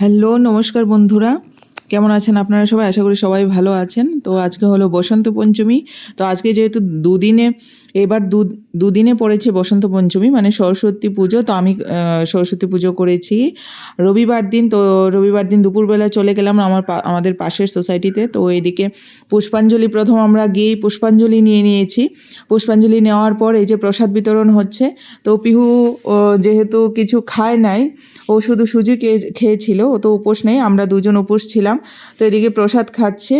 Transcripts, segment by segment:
Hello নমস্কার বন্ধুরা। কেমন আছেন আপনারা সবাই? আশা করি সবাই ভালো আছেন। তো আজকে হলো বসন্ত পঞ্চমী। তো আজকে যেহেতু দুদিনে, এবার দু, দুদিনে পড়েছে বসন্ত পঞ্চমী মানে সরস্বতী পুজো। তো আমি সরস্বতী পুজো করেছি। রবিবার দিন, তো রবিবার দিন দুপুরবেলা চলে গেলাম আমার আমাদের পাশের সোসাইটিতে। তো এদিকে পুষ্পাঞ্জলি প্রথম আমরা গিয়েই পুষ্পাঞ্জলি নিয়ে নিয়েছি। পুষ্পাঞ্জলি নেওয়ার পর এই যে প্রসাদ বিতরণ হচ্ছে। তো পিহু যেহেতু কিছু খায় নাই, ও শুধু সুজি খেয়ে- খেয়েছিল, ও তো উপোস নেই। আমরা দুজন উপোস ছিলাম। তো এদিকে প্রসাদ খাচ্ছে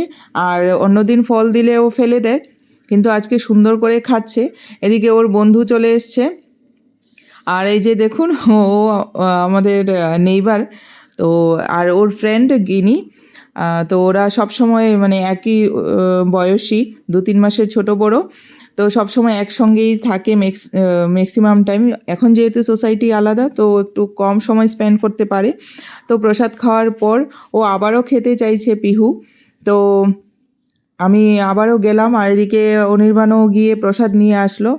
আর অন্যদিন ফল দিলে ও ফেলে দেয়, কিন্তু আজকে সুন্দর করে খাচ্ছে। এদিকে ওর বন্ধু চলে এসছে। আর এই যে দেখুন, ও আমাদের নেইবার তো, আর ওর ফ্রেন্ড গিনি তো ওরা সব সময় মানে একই বয়সী দু তিন মাসের ছোট বড়। তো সব সময় একসঙ্গেই থাকে ম্যাক্স ম্যাক্সিমাম টাইম এখন যেহেতু সোসাইটি আলাদা, তো একটু কম সময় স্পেন্ড করতে পারে। তো প্রসাদ খাওয়ার পর ও আবারও খেতে চাইছে পিহু। তো আমি আবারও গেলাম আর এদিকে অনির্বাণও গিয়ে প্রসাদ নিয়ে আসলো।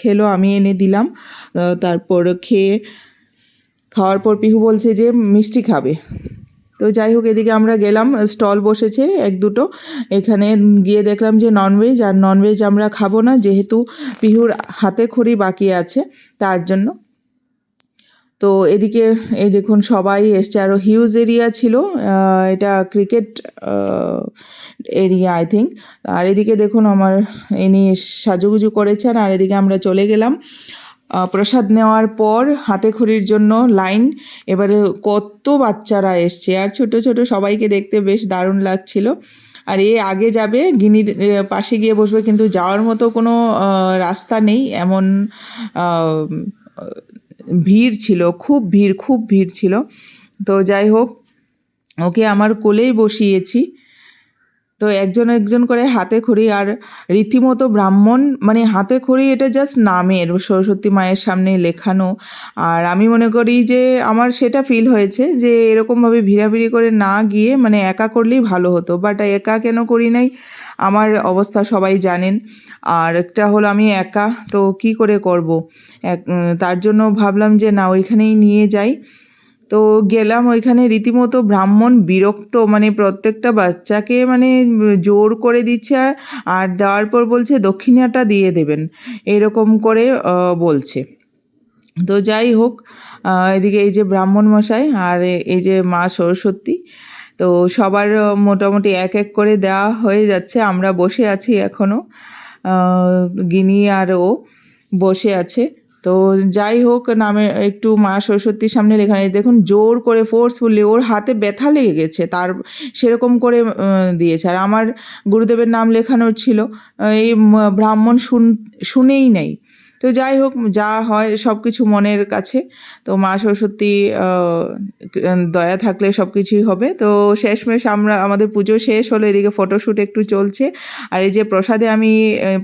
খেলো, আমি এনে দিলাম। তারপর খেয়ে খাওয়ার পর পিহু বলছে যে মিষ্টি খাবে। তো যাই হোক, এদিকে আমরা গেলাম, স্টল বসেছে এক দুটো। এখানে গিয়ে দেখলাম যে ননভেজ আর ননভেজ আমরা খাব না, যেহেতু পিহুর হাতে খড়ি বাকি আছে তার জন্য। তো এদিকে, এই দেখুন সবাই এসছে আরও হিউজ এরিয়া ছিল এটা ক্রিকেট এরিয়া আই থিঙ্ক আর এদিকে দেখুন আমার, ইনি সাজুগুজু করেছেন, আর এদিকে আমরা চলে গেলাম। প্রসাদ নেওয়ার পর হাতে খড়ির জন্য লাইন। এবারে কত বাচ্চারা এসছে। আর ছোট ছোট সবাইকে দেখতে বেশ দারুণ লাগছিল। আর এ আগে যাবে, গিনি পাশে গিয়ে বসবে, কিন্তু যাওয়ার মতো কোনো রাস্তা নেই। এমন ভিড় ছিল, খুব ভিড় খুব ভিড় ছিল। তো যাই হোক, ওকে আমার কোলেই বসিয়েছি। তো একজন একজন করে হাতে খড়ি আর রীতিমতো ব্রাহ্মণ মানে হাতে খড়ি এটা জাস্ট নামের, সরস্বতী মায়ের সামনে লেখানো। আর আমি মনে করি যে আমার সেটা ফিল হয়েছে যে এরকমভাবে ভিড়াভিড়ি করে না গিয়ে মানে একা করলেই ভালো হতো। বাট একা কেন করি নাই? আমার অবস্থা সবাই জানেন। আর একটা হলো আমি একা, তো কি করে করব? এক তার জন্য ভাবলাম যে না, ওইখানেই নিয়ে যাই। তো গেলাম ওইখানে রীতিমতো ব্রাহ্মণ বিরক্ত মানে প্রত্যেকটা বাচ্চাকে মানে জোর করে দিচ্ছে আর- দেওয়ার পর বলছে দক্ষিণাটা দিয়ে দেবেন, এরকম করে বলছে। তো যাই হোক এদিকে এই যে ব্রাহ্মণ মশাই আর এই যে মা সরস্বতী, তো সবার মোটামুটি এক এক করে দেওয়া হয়ে যাচ্ছে, আমরা বসে আছি এখনও গিনি আর ও বসে আছে। তো যাই হোক, নামে একটু মা সরস্বতীর সামনে লেখা দেখুন, জোর করে ফোর্সফুলি ওর হাতে ব্যথা লেগে গেছে, তার সেরকম করে দিয়েছে। আর আমার গুরুদেবের নাম লেখানোর ছিল, এই ব্রাহ্মণ শুন, শুনেই নেই। তো যাই হোক, যা হয় সব কিছু মনের কাছে। তো মা সরস্বতী দয়া থাকলে সব কিছুই হবে। তো শেষমেশ আমরা, আমাদের পুজো শেষ হলো, এদিকে ফটোশ্যুট একটু চলছে। আর এই যে প্রসাদে আমি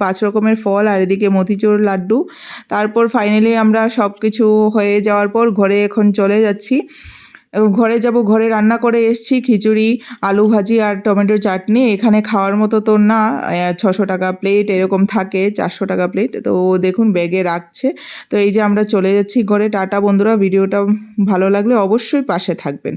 পাঁচ রকমের ফল, আর এদিকে মতিচুর লাড্ডু। তারপর ফাইনালি আমরা সব কিছু হয়ে যাওয়ার পর ঘরে এখন চলে যাচ্ছি। ঘরে যাব, ঘরে রান্না করে এসছি, খিচুড়ি, আলু ভাজি আর টমেটো চাটনি। এখানে খাওয়ার মতো তো না ছশো টাকা প্লেট এরকম থাকে, চারশো টাকা প্লেট তো ও দেখুন ব্যাগে রাখছে। তো এই যে আমরা চলে যাচ্ছি ঘরে। টাটা বন্ধুরা, ভিডিওটা ভালো লাগলে অবশ্যই পাশে থাকবেন।